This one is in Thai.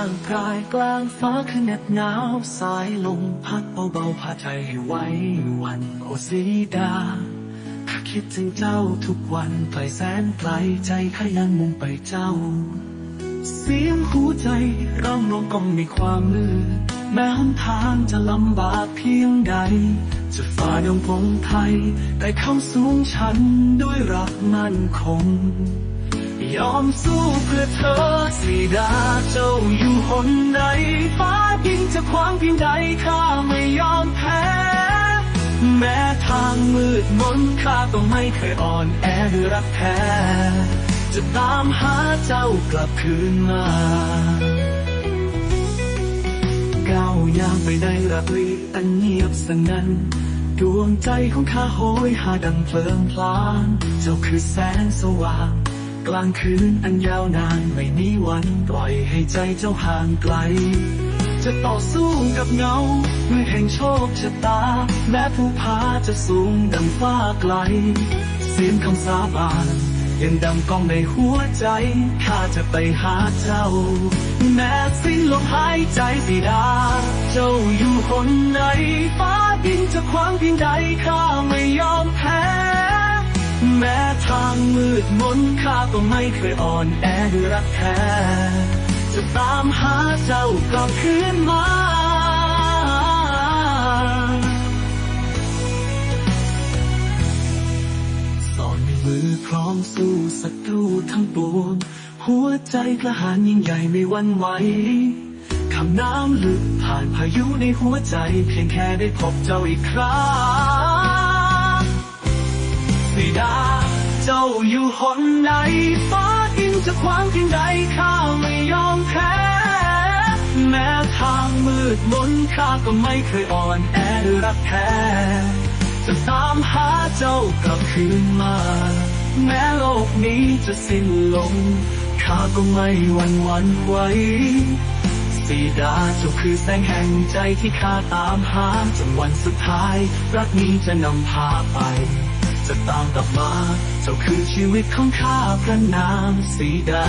างพรายกลางฟ้าขนาดหนาว สายลมพัดเบาๆพาใจให้ไว้วันโอสีดาข้าคิดถึงเจ้าทุกวันไกลแสนไกลใจข้ายังมุ่งไปเจ้า เสียงหัวใจร้องร้องกองในความมืดแม้หนทางจะลำบากเพียงใด จะฝ่าดงพงไทย แต่เข้าสูงชันด้วยรักมั่นคง ยอมสู้เพื่อเธอสีดาเจ้าอยู่หนใดฟ้าดินจะขวางเพียงใดข้าไม่ยอมแพ้ แม้ทางมืดมนข้าก็ไม่เคยอ่อนแอด้วยรักแท้จะตามหาเจ้ากลับคืนมาก้าวยามไปในระลีอันเงียบสงันดวงใจของข้าโหยหาดังเพลิงพลาน เจ้าคือแสงสว่าง กลางคืนอันยาวนานไม่มีวันปล่อยให้ใจเจ้าห่างไกล จะต่อสู้กับเงาเมื่อแห่งโชคชะตา แม้ผู้พาจะสูงดังฟ้าไกล เสียงคำสาบานยังดังก้องในหัวใจ ข้าจะไปหาเจ้า แม้สิ้นลมหายใจสีดา เจ้าอยู่คนไหนฟ้าดินจะขวางเพียงใดข้าไม่ยอม ดมนข้าก็ไม่เคยอ่อนแอด้วยรักแท้จะตามหาเจ้ากลับคืนมาสอนในมือพร้อมสู้ศัตรูทั้งปวงหัวใจกระหายยิ่งใหญ่ไม่วันไหวคำน้ำลึกผ่านพายุในหัวใจ เพียงแค่ได้พบเจ้าอีกครั้งสีดา เจ้าอยู่หนไหนฟ้าดินจะขวางเพียงใดข้าไม่ยอมแพ้ แม้ทางมืดมนข้าก็ไม่เคยอ่อนแอด้วยรักแท้จะตามหาเจ้ากลับคืนมา แม้โลกนี้จะสิ้นลงข้าก็ไม่หวั่นหวั่นไหวสีดาเจ้าคือแสงแห่งใจที่ข้าตามหาจนวันสุดท้าย รักนี้จะนำพาไป จะตามกลับมา เจ้าคือชีวิตของข้าพระนามสีดา